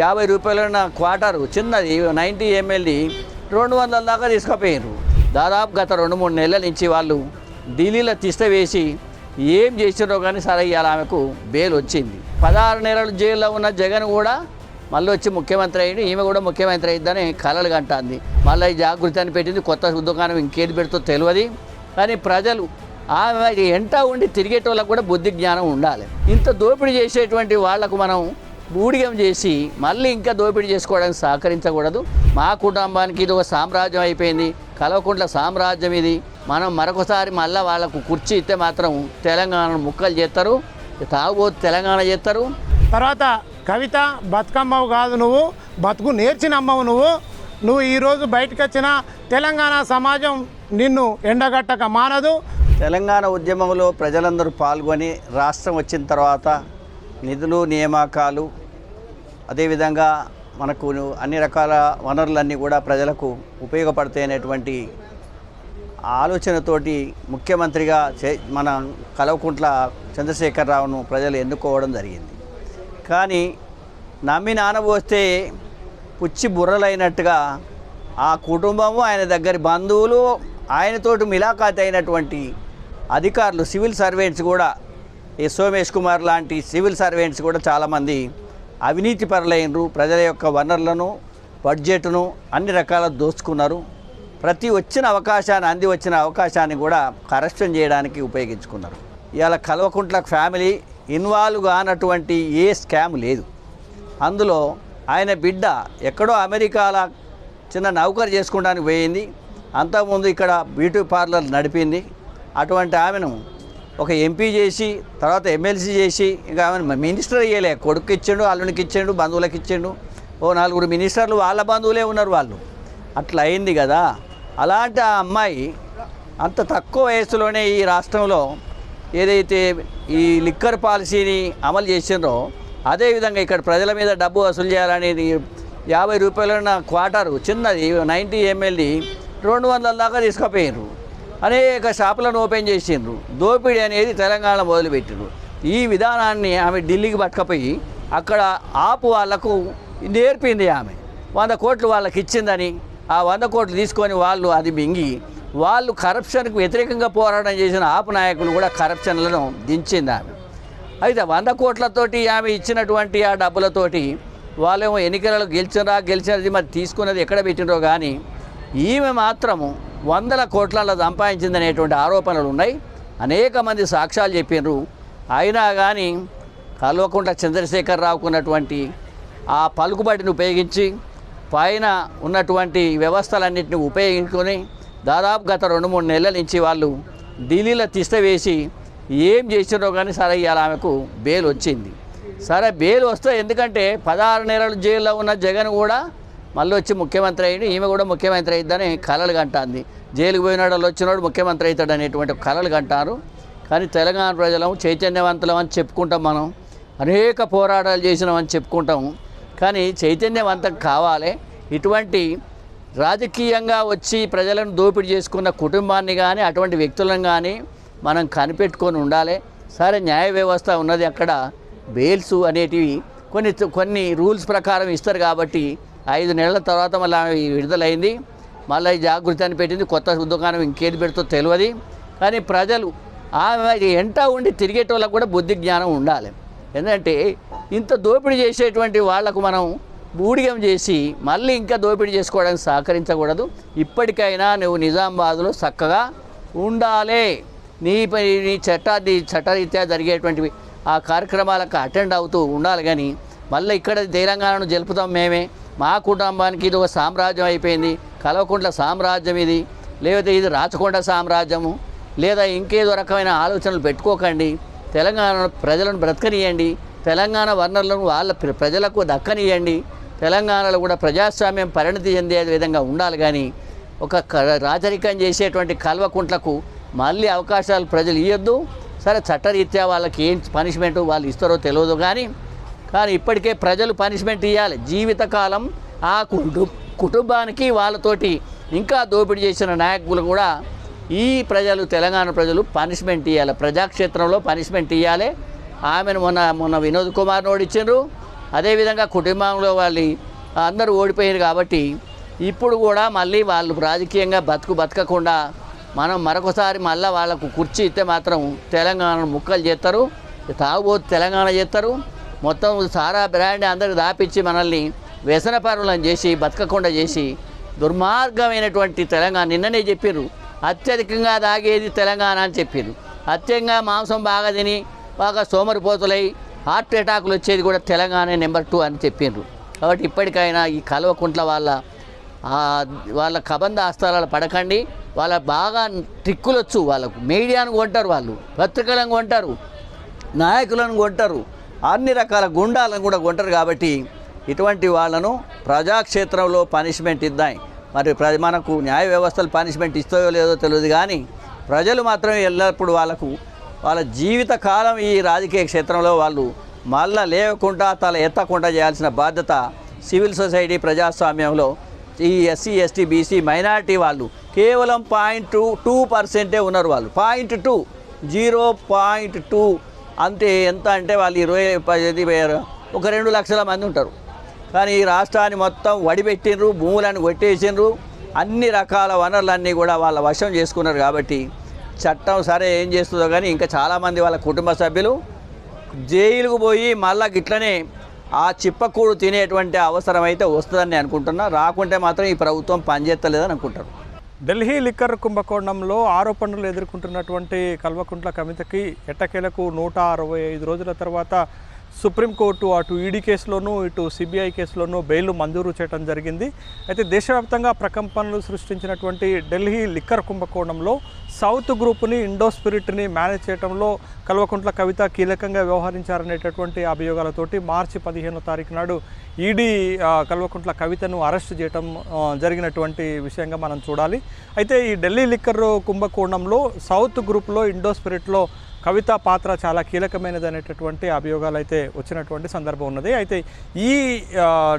యాభై రూపాయలున్న క్వార్టరు చిన్నది నైంటీ ఎంఎల్ది రెండు వందల దాకా తీసుకుపోయారు దాదాపు గత రెండు మూడు నెలల నుంచి వాళ్ళు ఢిల్లీలో తిష్ట వేసి ఏం చేసినో కానీ సరే ఇవాళ ఆమెకు బెయిల్ వచ్చింది. పదహారు నెలలు జైల్లో ఉన్న జగన్ కూడా మళ్ళీ వచ్చి ముఖ్యమంత్రి అయ్యింది ఈమె కూడా ముఖ్యమంత్రి అయిద్దని కలలు కంటుంది. మళ్ళీ జాగృతి అని పెట్టింది కొత్త దుకాణం ఇంకేది పెడుతో తెలియదు కానీ ప్రజలు ఆమె ఎంట ఉండి తిరిగేటోళ్ళకు కూడా బుద్ధి జ్ఞానం ఉండాలి. ఇంత దోపిడీ చేసేటువంటి వాళ్ళకు మనం బూడిగం చేసి మళ్ళీ ఇంకా దోపిడీ చేసుకోవడానికి సహకరించకూడదు. మా కుటుంబానికి ఇది ఒక సామ్రాజ్యం అయిపోయింది. కలవకుంట్ల సామ్రాజ్యం ఇది. మనం మరొకసారి మళ్ళీ వాళ్ళకు కుర్చీ ఇస్తే మాత్రం తెలంగాణ ముక్కలు చేస్తారు. తాగుబోతు తెలంగాణ చేస్తారు. తర్వాత కవిత బతుకమ్మవు కాదు నువ్వు బతుకు నేర్చిన అమ్మవు నువ్వు. నువ్వు ఈరోజు బయటకు వచ్చిన తెలంగాణ సమాజం నిన్ను ఎండగట్టక మానదు. తెలంగాణ ఉద్యమంలో ప్రజలందరూ పాల్గొని రాష్ట్రం వచ్చిన తర్వాత నిధులు నియామకాలు అదేవిధంగా మనకు అన్ని రకాల వనరులన్నీ కూడా ప్రజలకు ఉపయోగపడతాయి అనేటువంటి ఆలోచనతోటి ముఖ్యమంత్రిగా చే- మన కలవకుంట్ల చంద్రశేఖరరావును ప్రజలు ఎన్నుకోవడం జరిగింది. కానీ నమ్మి నానబోస్తే పుచ్చి బుర్రలైనట్టుగా ఆ కుటుంబము ఆయన దగ్గర బంధువులు ఆయనతోటి మిలాఖాత్ అయినటువంటి అధికారులు సివిల్ సర్వెంట్స్ కూడా ఈ సోమేష్ కుమార్ లాంటి సివిల్ సర్వెంట్స్ కూడా చాలామంది అవినీతి పరులైనరు ప్రజల యొక్క వనరులను బడ్జెట్ను అన్ని రకాల దోచుకున్నారు. ప్రతి వచ్చిన అవకాశాన్ని అంది వచ్చిన అవకాశాన్ని కూడా కరెక్షన్ చేయడానికి ఉపయోగించుకున్నారు. ఇవాళ కల్వకుంట్ల ఫ్యామిలీ ఇన్వాల్వ్ కానటువంటి ఏ స్కామ్ లేదు. అందులో ఆయన బిడ్డ ఎక్కడో అమెరికాల చిన్న నౌకరు చేసుకోవడానికి పోయింది. అంతకుముందు ఇక్కడ బ్యూటీ పార్లర్ నడిపింది. అటువంటి ఆమెను ఒక ఎంపీ చేసి తర్వాత ఎమ్మెల్సీ చేసి ఇంకా మినిస్టర్ అయ్యలే. కొడుకు ఇచ్చిండు అల్లునికి ఇచ్చిండు బంధువులకు ఇచ్చిండు. ఓ నలుగురు మినిస్టర్లు వాళ్ళ బంధువులే ఉన్నారు వాళ్ళు. అట్లా అయింది కదా. అలాంటి ఆ అమ్మాయి అంత తక్కువ వయసులోనే ఈ రాష్ట్రంలో ఏదైతే ఈ లిక్కర్ పాలసీని అమలు చేసిండ్రో అదేవిధంగా ఇక్కడ ప్రజల మీద డబ్బు వసూలు చేయాలనేది యాభై రూపాయలున్న క్వార్టరు చిన్నది నైంటీ ఎంఎల్ది రెండు వందల దాకా తీసుకుపోయారు అనేక షాపులను ఓపెన్ చేసిండ్రు. దోపిడీ అనేది తెలంగాణ మొదలుపెట్టిండ్రు ఈ విధానాన్ని ఆమె ఢిల్లీకి పట్టుకపోయి అక్కడ ఆపు వాళ్ళకు నేర్పింది ఆమె. వంద కోట్లు వాళ్ళకి ఇచ్చిందని ఆ వంద కోట్లు తీసుకొని వాళ్ళు అది మింగి వాళ్ళు కరప్షన్కు వ్యతిరేకంగా పోరాటం చేసిన ఆపు నాయకులు కూడా కరప్షన్లను దించింది ఆమె. అయితే వంద కోట్లతోటి ఆమె ఇచ్చినటువంటి ఆ డబ్బులతోటి వాళ్ళేమో ఎన్నికలలో గెలిచినరా గెలిచినది మరి తీసుకున్నది ఎక్కడ పెట్టినరో కానీ ఈమె మాత్రము వందల కోట్లలో సంపాదించిందనేటువంటి ఆరోపణలు ఉన్నాయి. అనేక మంది సాక్ష్యాలు చెప్పినారు అయినా కానీ కల్వకుంట్ల చంద్రశేఖరరావుకు ఉన్నటువంటి ఆ పలుకుబడిని ఉపయోగించి పైన ఉన్నటువంటి వ్యవస్థలన్నింటినీ ఉపయోగించుకొని దాదాపు గత రెండు మూడు నెలల నుంచి వాళ్ళు ఢిల్లీలో తిష్ట వేసి ఏం చేసినో కానీ సరే ఇవాళ ఆమెకు బెయిల్ వచ్చింది. సరే బెయిల్ వస్తే ఎందుకంటే పదహారు నెలలు జైల్లో ఉన్న జగన్ కూడా మళ్ళీ వచ్చి ముఖ్యమంత్రి అయ్యి ఈమె కూడా ముఖ్యమంత్రి అయిద్దని కలలు కంటాంది. జైలుకు పోయినాడు వాళ్ళు వచ్చినాడు ముఖ్యమంత్రి అవుతాడు అనేటువంటి కలలు కంటారు. కానీ తెలంగాణ ప్రజలం చైతన్యవంతులం అని చెప్పుకుంటాం మనం. అనేక పోరాటాలు చేసినామని చెప్పుకుంటాము. కానీ చైతన్యవంతం కావాలి. ఇటువంటి రాజకీయంగా వచ్చి ప్రజలను దోపిడీ చేసుకున్న కుటుంబాన్ని కానీ అటువంటి వ్యక్తులను కానీ మనం కనిపెట్టుకొని ఉండాలి. సరే న్యాయ వ్యవస్థ ఉన్నది అక్కడ. బెయిల్స్ అనేటివి కొన్ని కొన్ని రూల్స్ ప్రకారం ఇస్తారు కాబట్టి ఐదు నెలల తర్వాత మళ్ళీ ఆమె విడుదలైంది. మళ్ళీ ఈ జాగృతి అని పెట్టింది. కొత్త దుకాణం ఇంకేది పెడుతో తెలియదు కానీ ప్రజలు ఆమె ఎంట ఉండి తిరిగేటోళ్ళకు కూడా బుద్ధి జ్ఞానం ఉండాలి. ఎందుకంటే ఇంత దోపిడీ చేసేటువంటి వాళ్ళకు మనం బూడిగం చేసి మళ్ళీ ఇంకా దోపిడీ చేసుకోవడానికి సహకరించకూడదు. ఇప్పటికైనా నువ్వు నిజామాబాద్లో చక్కగా ఉండాలి. నీ పై నీ చట్టాన్ని చట్టరీత్యా జరిగేటువంటివి ఆ కార్యక్రమాలకు అటెండ్ అవుతూ ఉండాలి కానీ మళ్ళీ ఇక్కడ తెలంగాణను జరుపుతాం మేమే. మా కుటుంబానికి ఇది ఒక సామ్రాజ్యం అయిపోయింది. కలవకుంట్ల సామ్రాజ్యం ఇది. లేకపోతే ఇది రాచకొండ సామ్రాజ్యము. లేదా ఇంకేదో రకమైన ఆలోచనలు పెట్టుకోకండి. తెలంగాణ ప్రజలను బ్రతకనియండి. తెలంగాణ వనరులను వాళ్ళ ప్ర- ప్రజలకు దక్కనియండి. తెలంగాణలో కూడా ప్రజాస్వామ్యం పరిణతి చెందే విధంగా ఉండాలి కానీ ఒక క- రాజరికం చేసేటువంటి కల్వకుంట్లకు మళ్ళీ అవకాశాలు ప్రజలు ఇవ్వద్దు సరే చట్టరీత్యా వాళ్ళకి ఏం పనిష్మెంట్ వాళ్ళు ఇస్తారో తెలియదు కానీ కానీ ఇప్పటికే ప్రజలు పనిష్మెంట్ ఇవ్వాలి జీవితకాలం ఆ కుటు కుటుంబానికి వాళ్ళతోటి ఇంకా దోపిడీ చేసిన నాయకులు కూడా ఈ ప్రజలు తెలంగాణ ప్రజలు పనిష్మెంట్ ఇవ్వాలి ప్రజాక్షేత్రంలో పనిష్మెంట్ ఇవ్వాలి ఆమెను మొన్న మొన్న వినోద్ కుమార్ ఓడిచ్చారు అదేవిధంగా కుటుంబంలో వాళ్ళు అందరూ ఓడిపోయారు కాబట్టి ఇప్పుడు కూడా మళ్ళీ వాళ్ళు రాజకీయంగా బతుకు బతకకుండా మనం మరొకసారి మళ్ళీ వాళ్ళకు కుర్చీ ఇస్తే మాత్రం తెలంగాణను ముక్కలు చేస్తారు. తాగుబోతు తెలంగాణ చేస్తారు. మొత్తం సారా బ్రాండ్ అందరికి దాపించి మనల్ని వ్యసనపరులను చేసి బతకకుండా చేసి దుర్మార్గమైనటువంటి తెలంగాణ నిన్ననే చెప్పారు అత్యధికంగా తాగేది తెలంగాణ అని చెప్పారు అత్యంగా మాంసం బాగా తిని బాగా సోమరిపోతులై హార్ట్ అటాకులు వచ్చేది కూడా తెలంగాణ నెంబర్ టూ అని చెప్పిండ్రు కాబట్టి ఇప్పటికైనా ఈ కల్వకుంట్ల వాళ్ళ వాళ్ళ కబంధ ఆస్థానాలు పడకండి. వాళ్ళ బాగా ట్రిక్కులు వచ్చు వాళ్ళకు మీడియాను కొంటారు వాళ్ళు పత్రికలను కొంటారు నాయకులను కొంటారు. అన్ని రకాల గుండాలను కూడా కొంటారు కాబట్టి ఇటువంటి వాళ్ళను ప్రజాక్షేత్రంలో పనిష్మెంట్ ఇద్దాయి. మరి ప్ర మనకు న్యాయ వ్యవస్థలు పనిష్మెంట్ ఇస్తాయో లేదో తెలియదు కానీ ప్రజలు మాత్రం ఎల్లప్పుడు వాళ్ళకు వాళ్ళ జీవిత కాలం ఈ రాజకీయ క్షేత్రంలో వాళ్ళు మళ్ళా లేవకుండా తల ఎత్తకుండా చేయాల్సిన బాధ్యత సివిల్ సొసైటీ ప్రజాస్వామ్యంలో ఈ ఎస్సీ ఎస్టీ బీసీ మైనారిటీ వాళ్ళు కేవలం పాయింట్ టూ టూ పర్సెంటే ఉన్నారు వాళ్ళు. Point two zero point two అంటే ఎంత అంటే వాళ్ళు ఇరవై పది ఒక రెండు లక్షల మంది ఉంటారు. కానీ ఈ రాష్ట్రాన్ని మొత్తం వడిపెట్టిండ్రు భూములను కొట్టేసిండ్రు. అన్ని రకాల వనరులన్నీ కూడా వాళ్ళ వశం చేసుకున్నారు కాబట్టి చట్టం సరే ఏం చేస్తుందో కానీ ఇంకా చాలామంది వాళ్ళ కుటుంబ సభ్యులు జైలుకు పోయి మళ్ళా గిట్లనే ఆ చిప్పకూడు తినేటువంటి అవసరం అయితే వస్తుందని అనుకుంటున్నా. రాకుంటే మాత్రం ఈ ప్రభుత్వం పనిచేస్తలేదని అనుకుంటారు. ఢిల్లీ లిక్కర్ కుంభకోణంలో ఆరోపణలు ఎదుర్కొంటున్నటువంటి కల్వకుంట్ల కవితకి ఎట్టకేలకు నూట అరవై ఐదు రోజుల తర్వాత సుప్రీంకోర్టు అటు ఈడీ కేసులోనూ ఇటు సిబిఐ కేసులోనూ బెయిల్ మంజూరు చేయడం జరిగింది. అయితే దేశవ్యాప్తంగా ప్రకంపనలు సృష్టించినటువంటి ఢిల్లీ లిక్కర్ కుంభకోణంలో సౌత్ గ్రూప్ని ఇండో స్పిరిట్ని మేనేజ్ చేయడంలో కల్వకుంట్ల కవిత కీలకంగా వ్యవహరించారనేటటువంటి అభియోగాలతోటి మార్చి పదిహేనో తారీఖు నాడు ఈడీ కల్వకుంట్ల కవితను అరెస్ట్ చేయటం జరిగినటువంటి విషయంగా మనం చూడాలి. అయితే ఈ ఢిల్లీ లిక్కర్ కుంభకోణంలో సౌత్ గ్రూప్లో ఇండో స్పిరిట్లో కవిత పాత్ర చాలా కీలకమైనది అనేటటువంటి అభియోగాలు అయితే వచ్చినటువంటి సందర్భం ఉన్నది. అయితే ఈ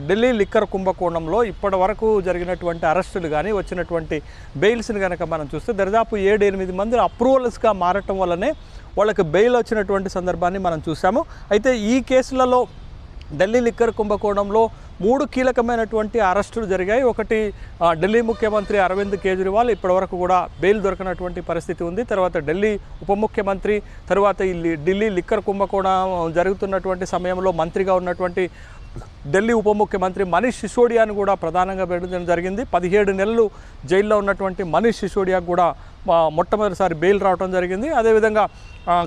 ఢిల్లీ లిక్కర్ కుంభకోణంలో ఇప్పటి వరకు జరిగినటువంటి అరెస్టులు కానీ వచ్చినటువంటి బెయిల్స్ని కనుక మనం చూస్తే దరిదాపు ఏడు ఎనిమిది మంది అప్రూవల్స్గా మారటం వల్లనే వాళ్ళకి బెయిల్ వచ్చినటువంటి సందర్భాన్ని మనం చూసాము అయితే ఈ కేసులలో ఢిల్లీ లిక్కర్ కుంభకోణంలో మూడు కీలకమైనటువంటి అరెస్టులు జరిగాయి. ఒకటి ఢిల్లీ ముఖ్యమంత్రి అరవింద్ కేజ్రీవాల్ ఇప్పటివరకు కూడా బెయిల్ దొరకనటువంటి పరిస్థితి ఉంది. తర్వాత ఢిల్లీ ఉప ముఖ్యమంత్రి తర్వాత ఈ ఢిల్లీ లిక్కర్ కుంభకోణం జరుగుతున్నటువంటి సమయంలో మంత్రిగా ఉన్నటువంటి ఢిల్లీ ఉప ముఖ్యమంత్రి మనీష్ సిసోడియాను కూడా ప్రధానంగా పెట్టడం జరిగింది. పదిహేడు నెలలు జైల్లో ఉన్నటువంటి మనీష్ సిసోడియా కూడా మొట్టమొదటిసారి బెయిల్ రావడం జరిగింది. అదేవిధంగా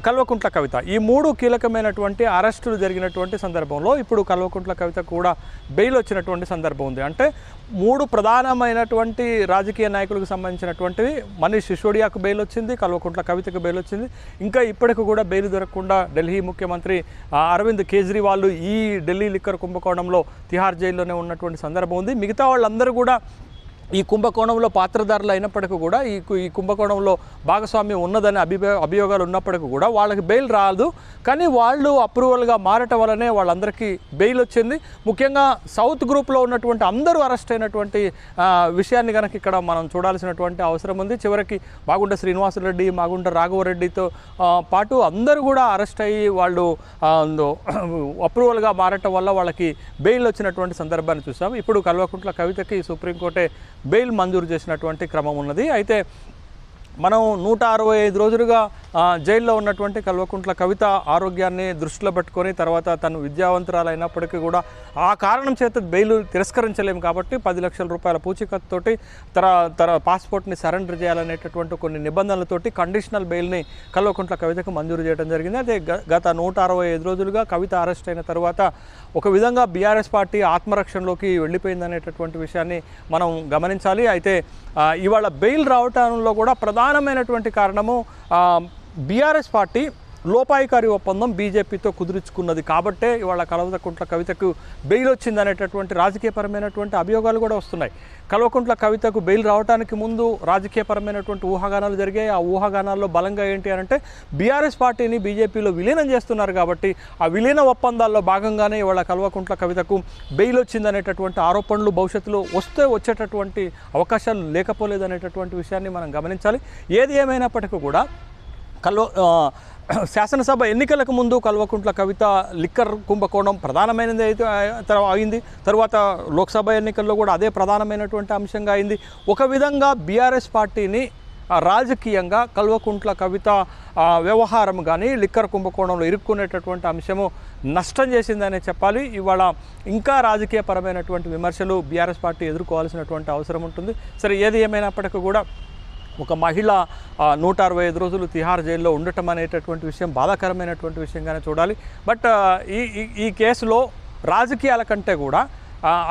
కల్వకుంట్ల కవిత. ఈ మూడు కీలకమైనటువంటి అరెస్టులు జరిగినటువంటి సందర్భంలో ఇప్పుడు కల్వకుంట్ల కవిత కూడా బెయిల్ వచ్చినటువంటి సందర్భం ఉంది. అంటే మూడు ప్రధానమైనటువంటి రాజకీయ నాయకులకు సంబంధించినటువంటివి. మనీష్ సిసోడియాకు బెయిల్ వచ్చింది కల్వకుంట్ల కవితకు బెయిల్ వచ్చింది. ఇంకా ఇప్పటికి కూడా బెయిల్ దొరకకుండా ఢిల్లీ ముఖ్యమంత్రి అరవింద్ కేజ్రీవాల్ ఈ ఢిల్లీ లిక్కర్ కుంభకోణంలో తిహార్ జైల్లోనే ఉన్నటువంటి సందర్భం ఉంది. మిగతా వాళ్ళందరూ కూడా ఈ కుంభకోణంలో పాత్రధారులు అయినప్పటికీ కూడా ఈ కు- ఈ కుంభకోణంలో భాగస్వామ్యం ఉన్నదని అభిప్రాయ అభియోగాలు ఉన్నప్పటికీ కూడా వాళ్ళకి బెయిల్ రాదు. కానీ వాళ్ళు అప్రూవల్గా మారటం వల్లనే వాళ్ళందరికీ బెయిల్ వచ్చింది. ముఖ్యంగా సౌత్ గ్రూప్లో ఉన్నటువంటి అందరూ అరెస్ట్ అయినటువంటి విషయాన్ని కనుక ఇక్కడ మనం చూడాల్సినటువంటి అవసరం ఉంది. చివరికి మాగుంట శ్రీనివాసరెడ్డి మాగుంట రాఘవరెడ్డితో పాటు అందరూ కూడా అరెస్ట్ అయ్యి వాళ్ళు అప్రూవల్గా మారటం వల్ల వాళ్ళకి బెయిల్ వచ్చినటువంటి సందర్భాన్ని చూసాం. ఇప్పుడు కల్వకుంట్ల కవితకి సుప్రీంకోర్టే బెయిల్ మంజూరు చేసినటువంటి క్రమం ఉన్నది. అయితే మనం నూట అరవై ఐదు రోజులుగా జైల్లో ఉన్నటువంటి కల్వకుంట్ల కవిత ఆరోగ్యాన్ని దృష్టిలో పెట్టుకొని తర్వాత తను విద్యావంతురాలు అయినప్పటికీ కూడా ఆ కారణం చేత బెయిల్ తిరస్కరించలేము కాబట్టి పది లక్షల రూపాయల పూచికత్తుతోటి తర తన పాస్పోర్ట్ని సరెండర్ చేయాలనేటటువంటి కొన్ని నిబంధనలతోటి కండిషనల్ బెయిల్ని కల్వకుంట్ల కవితకు మంజూరు చేయడం జరిగింది. అదే గత నూట అరవై ఐదు రోజులుగా కవిత అరెస్ట్ అయిన తర్వాత ఒక విధంగా బీఆర్ఎస్ పార్టీ ఆత్మరక్షణలోకి వెళ్ళిపోయిందనేటటువంటి విషయాన్ని మనం గమనించాలి. అయితే ఇవాళ బెయిల్ రావటంలో కూడా ప్రధానమైనటువంటి కారణము బీఆర్ఎస్ పార్టీ లోపాయికారి ఒప్పందం బీజేపీతో కుదుర్చుకున్నది. కాబట్టే ఇవాళ కల్వకుంట్ల కవితకు బెయిల్ వచ్చింది అనేటటువంటి రాజకీయపరమైనటువంటి అభియోగాలు కూడా వస్తున్నాయి. కల్వకుంట్ల కవితకు బెయిల్ రావడానికి ముందు రాజకీయపరమైనటువంటి ఊహాగానాలు జరిగాయి. ఆ ఊహాగానాల్లో బలంగా ఏంటి అని అంటే బీఆర్ఎస్ పార్టీని బీజేపీలో విలీనం చేస్తున్నారు కాబట్టి ఆ విలీన ఒప్పందాల్లో భాగంగానే ఇవాళ కల్వకుంట్ల కవితకు బెయిల్ వచ్చిందనేటటువంటి ఆరోపణలు భవిష్యత్తులో వస్తే వచ్చేటటువంటి అవకాశాలు లేకపోలేదనేటటువంటి విషయాన్ని మనం గమనించాలి. ఏది ఏమైనప్పటికీ కూడా కల్వ శాసనసభ ఎన్నికలకు ముందు కల్వకుంట్ల కవిత లిక్కర్ కుంభకోణం ప్రధానమైనది అయితే అయింది. తర్వాత లోక్సభ ఎన్నికల్లో కూడా అదే ప్రధానమైనటువంటి అంశంగా అయింది. ఒక విధంగా బీఆర్ఎస్ పార్టీని రాజకీయంగా కల్వకుంట్ల కవిత వ్యవహారం కానీ లిక్కర్ కుంభకోణంలో ఇరుక్కునేటటువంటి అంశము నష్టం చేసిందనే చెప్పాలి. ఇవాళ ఇంకా రాజకీయపరమైనటువంటి విమర్శలు బీఆర్ఎస్ పార్టీ ఎదుర్కోవాల్సినటువంటి అవసరం ఉంటుంది. సరే ఏది ఏమైనప్పటికీ కూడా ఒక మహిళ నూట అరవై ఐదు రోజులు తిహార్ జైల్లో ఉండటం అనేటటువంటి విషయం బాధాకరమైనటువంటి విషయంగానే చూడాలి. బట్ ఈ ఈ- కేసులో రాజకీయాల కంటే కూడా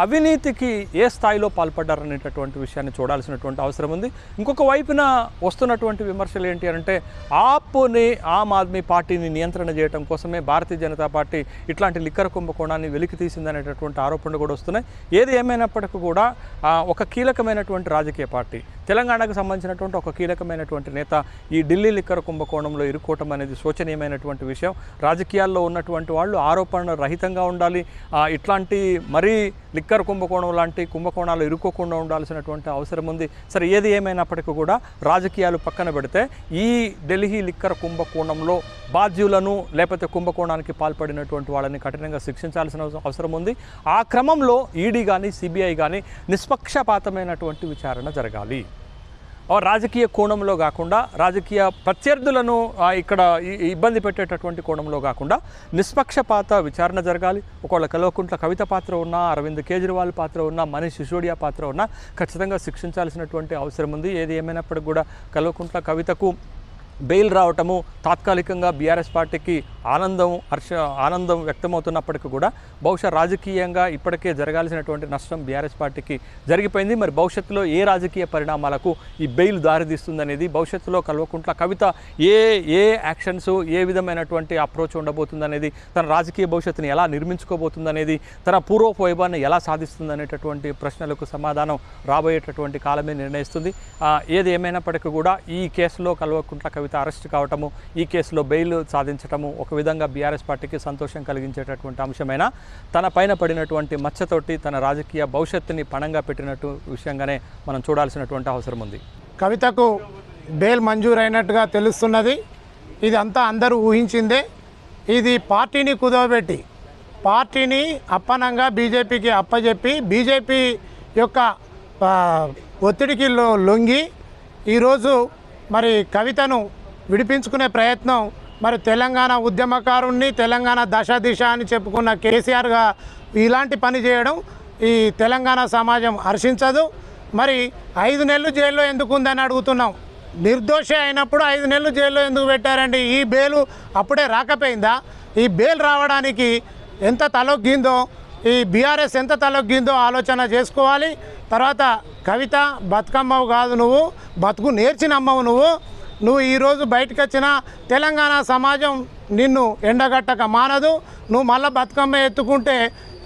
అవినీతికి ఏ స్థాయిలో పాల్పడ్డారనేటటువంటి విషయాన్ని చూడాల్సినటువంటి అవసరం ఉంది. ఇంకొక వైపున వస్తున్నటువంటి విమర్శలు ఏంటి అంటే ఆప్ని ఆమ్ ఆద్మీ పార్టీని నియంత్రణ చేయడం కోసమే భారతీయ జనతా పార్టీ ఇట్లాంటి లిక్కర్ కుంభకోణాన్ని వెలికి తీసిందనేటటువంటి ఆరోపణలు కూడా వస్తున్నాయి. ఏది ఏమైనప్పటికీ కూడా ఒక కీలకమైనటువంటి రాజకీయ పార్టీ తెలంగాణకు సంబంధించినటువంటి ఒక కీలకమైనటువంటి నేత ఈ ఢిల్లీ లిక్కర్ కుంభకోణంలో ఇరుక్కోవటం అనేది శోచనీయమైనటువంటి విషయం. రాజకీయాల్లో ఉన్నటువంటి వాళ్ళు ఆరోపణ రహితంగా ఉండాలి. ఇట్లాంటి మరీ లిక్కర్ కుంభకోణం లాంటి కుంభకోణాలు ఇరుక్కోకుండా ఉండాల్సినటువంటి అవసరం ఉంది. సరే ఏది ఏమైనప్పటికీ కూడా రాజకీయాలు పక్కన పెడితే ఈ ఢిల్లీ లిక్కర్ కుంభకోణంలో బాధ్యులను లేకపోతే కుంభకోణానికి పాల్పడినటువంటి వాళ్ళని కఠినంగా శిక్షించాల్సిన అవసరం ఉంది. ఆ క్రమంలో ఈడీ కానీ సిబిఐ కానీ నిష్పక్షపాతమైనటువంటి విచారణ జరగాలి. రాజకీయ కోణంలో కాకుండా రాజకీయ ప్రత్యర్థులను ఇక్కడ ఈ- ఇబ్బంది పెట్టేటటువంటి కోణంలో కాకుండా నిష్పక్షపాత విచారణ జరగాలి. ఒకవేళ కల్వకుంట్ల కవిత పాత్ర ఉన్నా అరవింద్ కేజ్రీవాల్ పాత్ర ఉన్నా మనీష్ సిసోడియా పాత్ర ఉన్నా ఖచ్చితంగా శిక్షించాల్సినటువంటి అవసరం ఉంది. ఏది ఏమైనప్పటికీ కూడా కల్వకుంట్ల కవితకు బెయిల్ రావటము తాత్కాలికంగా బీఆర్ఎస్ పార్టీకి ఆనందం హర్ష ఆనందం వ్యక్తమవుతున్నప్పటికీ కూడా బహుశా రాజకీయంగా ఇప్పటికే జరగాల్సినటువంటి నష్టం బీఆర్ఎస్ పార్టీకి జరిగిపోయింది. మరి భవిష్యత్తులో ఏ రాజకీయ పరిణామాలకు ఈ బెయిల్ దారితీస్తుందనేది భవిష్యత్తులో కల్వకుంట్ల కవిత ఏ ఏ యాక్షన్స్ ఏ విధమైనటువంటి అప్రోచ్ ఉండబోతుందనేది తన రాజకీయ భవిష్యత్తుని ఎలా నిర్మించుకోబోతుందనేది తన పూర్వపు వైభవాన్ని ఎలా సాధిస్తుందనేటటువంటి ప్రశ్నలకు సమాధానం రాబోయేటటువంటి కాలమే నిర్ణయిస్తుంది. ఏది ఏమైనప్పటికీ కూడా ఈ కేసులో కల్వకుంట్ల కవిత కవిత అరెస్ట్ కావటము ఈ కేసులో బెయిల్ సాధించటము ఒక విధంగా బీఆర్ఎస్ పార్టీకి సంతోషం కలిగించేటటువంటి అంశమైనా తన పైన పడినటువంటి మచ్చతోటి తన రాజకీయ భవిష్యత్తుని పణంగా పెట్టినట్టు విషయంగానే మనం చూడాల్సినటువంటి అవసరం ఉంది. కవితకు బెయిల్ మంజూరైనట్టుగా తెలుస్తున్నది. ఇది అంతా అందరూ ఊహించిందే. ఇది పార్టీని కుదవబెట్టి పార్టీని అప్పనంగా బీజేపీకి అప్పజెప్పి బీజేపీ యొక్క ఒత్తిడికి లొంగి ఈరోజు మరి కవితను విడిపించుకునే ప్రయత్నం మరి తెలంగాణ ఉద్యమకారుణ్ణి తెలంగాణ దశ దిశ అని చెప్పుకున్న కేసీఆర్గా ఇలాంటి పని చేయడం ఈ తెలంగాణ సమాజం హర్షించదు. మరి ఐదు నెలలు జైల్లో ఎందుకు ఉందని అడుగుతున్నాం. నిర్దోషి అయినప్పుడు ఐదు నెలలు జైల్లో ఎందుకు పెట్టారండి? ఈ బేలు అప్పుడే రాకపోయిందా? ఈ బెయిల్ రావడానికి ఎంత తలొగ్గిందో ఈ బీఆర్ఎస్ ఎంత తలొగ్గిందో ఆలోచన చేసుకోవాలి. తర్వాత కవిత బతుకమ్మవు కాదు నువ్వు బతుకు నేర్చిన అమ్మవు నువ్వు. నువ్వు ఈరోజు బయటకు వచ్చిన తెలంగాణ సమాజం నిన్ను ఎండగట్టక మానదు. నువ్వు మళ్ళీ బతుకమ్మ ఎత్తుకుంటే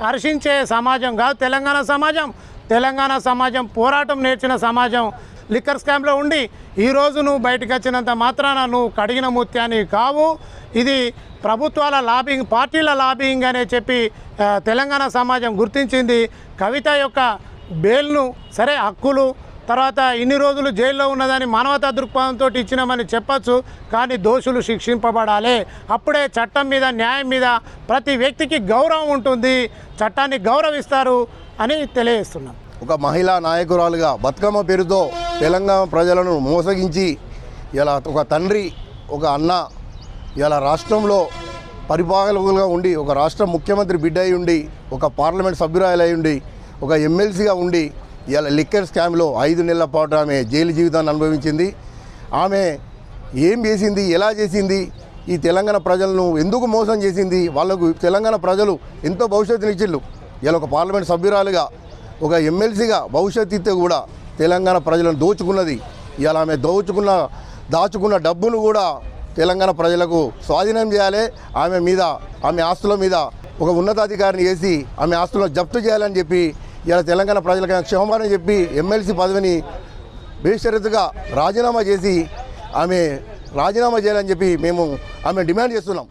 హర్షించే సమాజం కాదు తెలంగాణ సమాజం. తెలంగాణ సమాజం పోరాటం నేర్చిన సమాజం. లిక్కర్ స్కామ్లో ఉండి ఈరోజు నువ్వు బయటకు వచ్చినంత మాత్రాన నువ్వు కడిగిన ముత్యాన్ని కావు. ఇది ప్రభుత్వాల లాబింగ్ పార్టీల లాబింగ్ అనే చెప్పి తెలంగాణ సమాజం గుర్తించింది. కవిత యొక్క బెయిల్ను సరే హక్కులు తర్వాత ఇన్ని రోజులు జైల్లో ఉన్నదని మానవతా దృక్పథంతో ఇచ్చినామని చెప్పచ్చు కానీ దోషులు శిక్షింపబడాలి. అప్పుడే చట్టం మీద న్యాయం మీద ప్రతి వ్యక్తికి గౌరవం ఉంటుంది చట్టాన్ని గౌరవిస్తారు అని తెలియజేస్తున్నాం. ఒక మహిళా నాయకురాలుగా బతుకమ్మ పేరుతో తెలంగాణ ప్రజలను మోసగించి ఇలా ఒక తండ్రి ఒక అన్న ఇలా రాష్ట్రంలో పరిపాలకులుగా ఉండి ఒక రాష్ట్ర ముఖ్యమంత్రి బిడ్డ అయి ఉండి ఒక పార్లమెంట్ సభ్యురాలు ఉండి ఒక ఎమ్మెల్సీగా ఉండి ఇలా లిక్కర్ స్కామ్లో ఐదు నెలల పాటు ఆమె జైలు జీవితాన్ని అనుభవించింది. ఆమె ఏం చేసింది ఎలా చేసింది ఈ తెలంగాణ ప్రజలను ఎందుకు మోసం చేసింది వాళ్ళకు తెలంగాణ ప్రజలు ఎంతో భవిష్యత్తుని ఇచ్చిళ్ళు ఇలా ఒక పార్లమెంట్ సభ్యురాలుగా ఒక ఎమ్మెల్సీగా భవిష్యత్తు కూడా తెలంగాణ ప్రజలను దోచుకున్నది. ఇవాళ ఆమె దోచుకున్న దాచుకున్న డబ్బును కూడా తెలంగాణ ప్రజలకు స్వాధీనం చేయాలి. ఆమె మీద ఆమె ఆస్తుల మీద ఒక ఉన్నతాధికారిని వేసి ఆమె ఆస్తులను జప్తు చేయాలని చెప్పి ఇలా తెలంగాణ ప్రజలకు క్షమాపణ చెప్పి ఎమ్మెల్సీ పదవిని బేషరతుగా రాజీనామా చేసి ఆమె రాజీనామా చేయాలని చెప్పి మేము ఆమె డిమాండ్ చేస్తున్నాం.